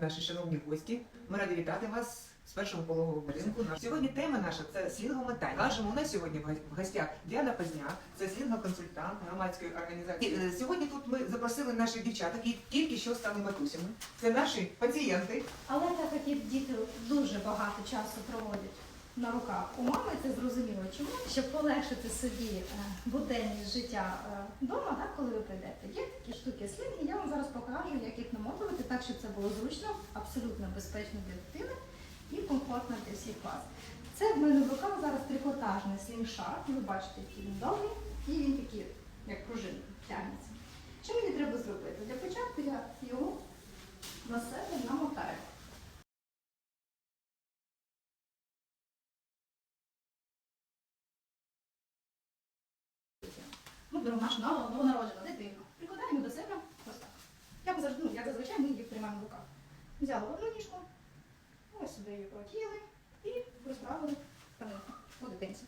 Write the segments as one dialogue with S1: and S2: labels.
S1: Наші шановні гості, ми раді вітати вас з першого пологового ринку. Сьогодні тема наша це слінгомотання. Кажемо, у нас сьогодні в гостях Діана Пазняк, це слінгоконсультант громадської організації. І, Сьогодні тут ми запросили наших дівчат, які тільки що стали матусями. Це наші пацієнти.
S2: Але так як діти дуже багато часу проводять на руках у мами, це зрозуміло. Чому? Щоб полегшити собі е, буденність життя е, вдома, так, коли ви прийдете. Є такі штуки слинги, я вам зараз покажу, як їх намотувати так, щоб це було зручно, абсолютно безпечно для дитини і комфортно для всіх вас. Це в мене в руках зараз трикотажний слінг-шар. Ви бачите, який він довгий, і він такий, як пружинка, тягнеться. Що мені треба зробити? Для початку я його на себе намотаю. Нашу нову- новонароджену дитину, прикладаємо до себе ось так. Як завжди, ну, як зазвичай ми її тримаємо в руках. Взяли одну ніжку, ось сюди її протіли і розправили по дитинці.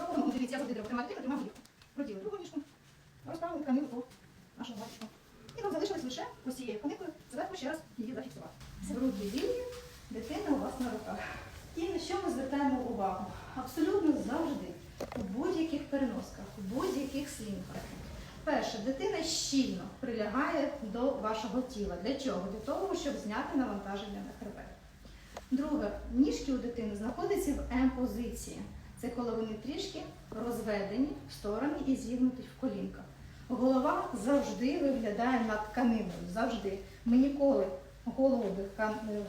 S2: Робимо, ну, дивіться, я завжди треба тримати дитину, тримав лівку. Протіли другу ніжку, розправили тканину по нашому бачку. І нам залишилось лише ось цією тканинкою зверху ще раз її зафіксувати. Грудні лінії дитина у вас на руках. І на що ми звертаємо увагу? Абсолютно завжди, у будь-яких переносках, у будь-яких слінках. Перше, дитина щільно прилягає до вашого тіла. Для чого? Для того, щоб зняти навантаження на хребет. Друге, ніжки у дитини знаходяться в М-позиції. Це коли вони трішки розведені в сторони і зігнуті в колінках. Голова завжди виглядає над тканиною. Завжди. Ми ніколи голову,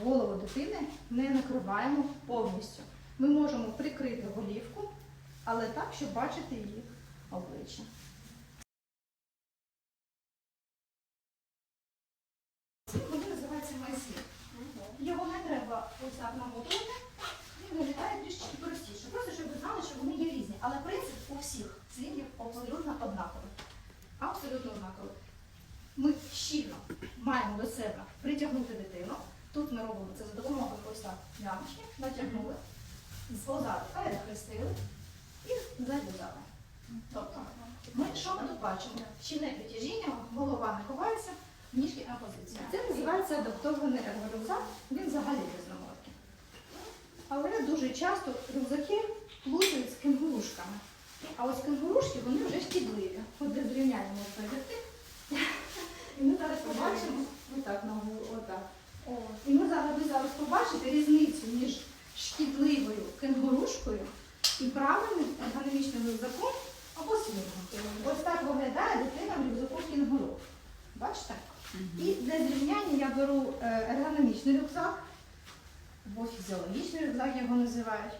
S2: голову дитини не накриваємо повністю. Ми можемо прикрити так, щоб бачити її обличчя. Він називається майслів. Його не треба ось так намотувати. Він виглядає трішки простіше. Просто щоб ви знали, що вони є різні. Але принцип у всіх слідів абсолютно однаковий. Абсолютно однаковий. Ми щільно маємо до себе притягнути дитину. Тут ми робимо це за допомогою ось так ямочки, натягнули, позаду перехрестили і зав'язали. Тобто, ми, що ми тут бачимо? Щільне притяжіння, голова не ховається, ніжки на позиції. Це називається адаптований рюкзак, він взагалі намотки. Але дуже часто рюкзаки плутають з кенгурушками. А ось кенгурушки вони вже шкідливі. От де зрівняємо перейти. І ми зараз побачимо отак голову, отак. І ми зараз, ви зараз побачите різницю між шкідливою кенгурушкою і правильним ергономічним рюкзаком або слінгом. Ось так виглядає дитина в рюкзаку кінгуру. Бачите? І для зрівняння я беру е, ергономічний рюкзак, або фізіологічний рюкзак його називають.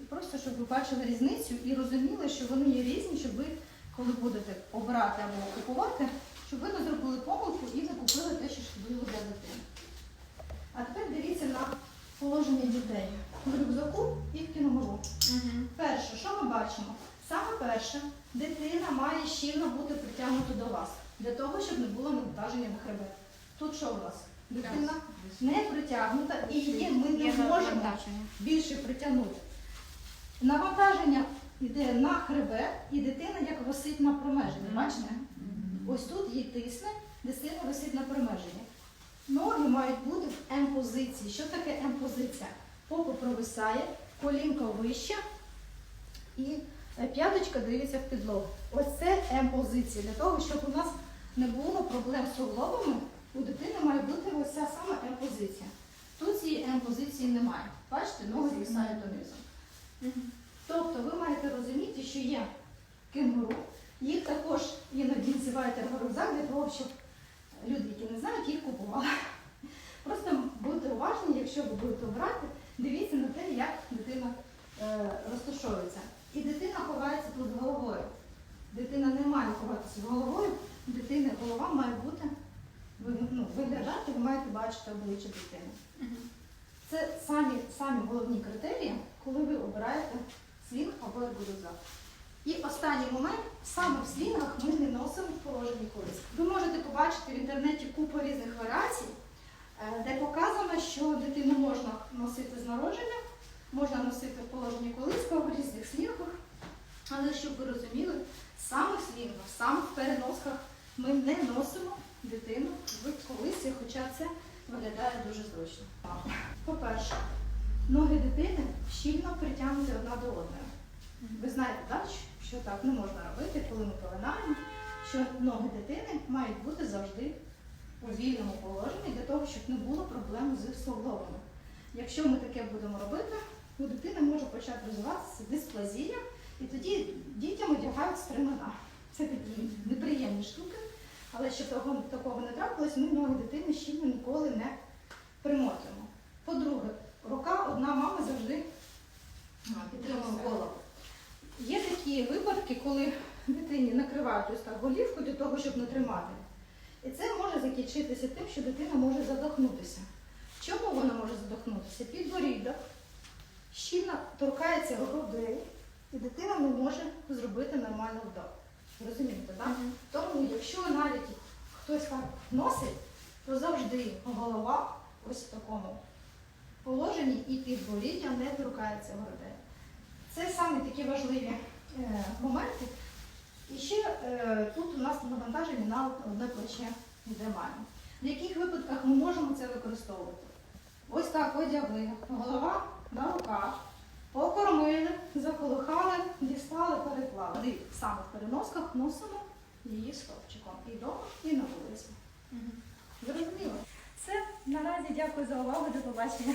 S2: І просто, щоб ви бачили різницю і розуміли, що вони є різні, щоб ви, коли будете обирати або купувати, щоб ви не зробили помилку і не купили те, що шкідливо для дитини. А тепер дивіться на положення дітей в рюкзаку і в кінгуру. Перше, що ми бачимо? Саме перше, дитина має щільно бути притягнута до вас, для того, щоб не було навантаження на хребет. Тут що у нас? Дитина не притягнута і її ми не можемо більше притягнути. Навантаження йде на хребет, і дитина як висить на промеженні. Бачите? Ось тут її тисне, дитина висить на промеженні. Ноги мають бути в М-позиції. Що таке М-позиція? Попа провисає, колінка вище і е, п'яточка дивиться в підлогу. Ось це М-позиція. Для того, щоб у нас не було проблем з суглобами, у дитини має бути ось ця сама М-позиція. Тут цієї М-позиції немає. Бачите, ноги звисають донизу. Тобто ви маєте розуміти, що є кенгуру. Їх також іноді називають рюкзак для того, щоб люди, які не знають, їх купували. Просто будьте уважні, якщо ви будете обрати, дивіться на те, як дитина е, розташовується. І дитина ховається тут головою. Дитина не має ховатися головою, дитина голова має бути ну, виглядати, ви маєте бачити обличчя дитини. Це самі, самі головні критерії, коли ви обираєте слінг або рюкзак. І останній момент, саме в слінгах ми не носимо в положенні колись. Ви можете побачити в інтернеті купу різних варіацій, де показано, що дитину можна носити з народження, можна носити в положенні колиска в різних слінгах. Але щоб ви розуміли, саме в слінгах, саме в переносках ми не носимо дитину в колисі, хоча це виглядає дуже зручно. По-перше, ноги дитини щільно притягнуті одна до одної. Ви знаєте, так, що так не можна робити, коли ми полинаємо, що ноги дитини мають бути завжди у вільному положенні для того, щоб не було проблем з суглобами. Якщо ми таке будемо робити, у дитини може почати розвиватися дисплазія, і тоді дітям одягають стремена. Це такі неприємні штуки, але щоб того, такого не трапилось, ми ноги дитини щільно ніколи не примотуємо. По-друге, рука одна мами завжди підтримує голову. Є такі випадки, коли дитині накривають ось так голівку для того, щоб не тримати. І це може закінчитися тим, що дитина може задохнутися. Чому вона може задохнутися? Підборідок щільно торкається грудей, і дитина не може зробити нормальний вдох. Розумієте, так? Тому, якщо навіть хтось так носить, то завжди голова ось в такому положенні і підборіддя не торкається грудей. Це саме такі важливі е, моменти. І ще е, тут у нас навантаження на одне плече йде маємо. В яких випадках ми можемо це використовувати? Ось так одягли, голова на руках, покормили, заколихали, дістали, переклали. Саме в переносках носимо її стовпчиком. І вдома, і на вулиці. Зрозуміло. Все, наразі дякую за увагу, до побачення.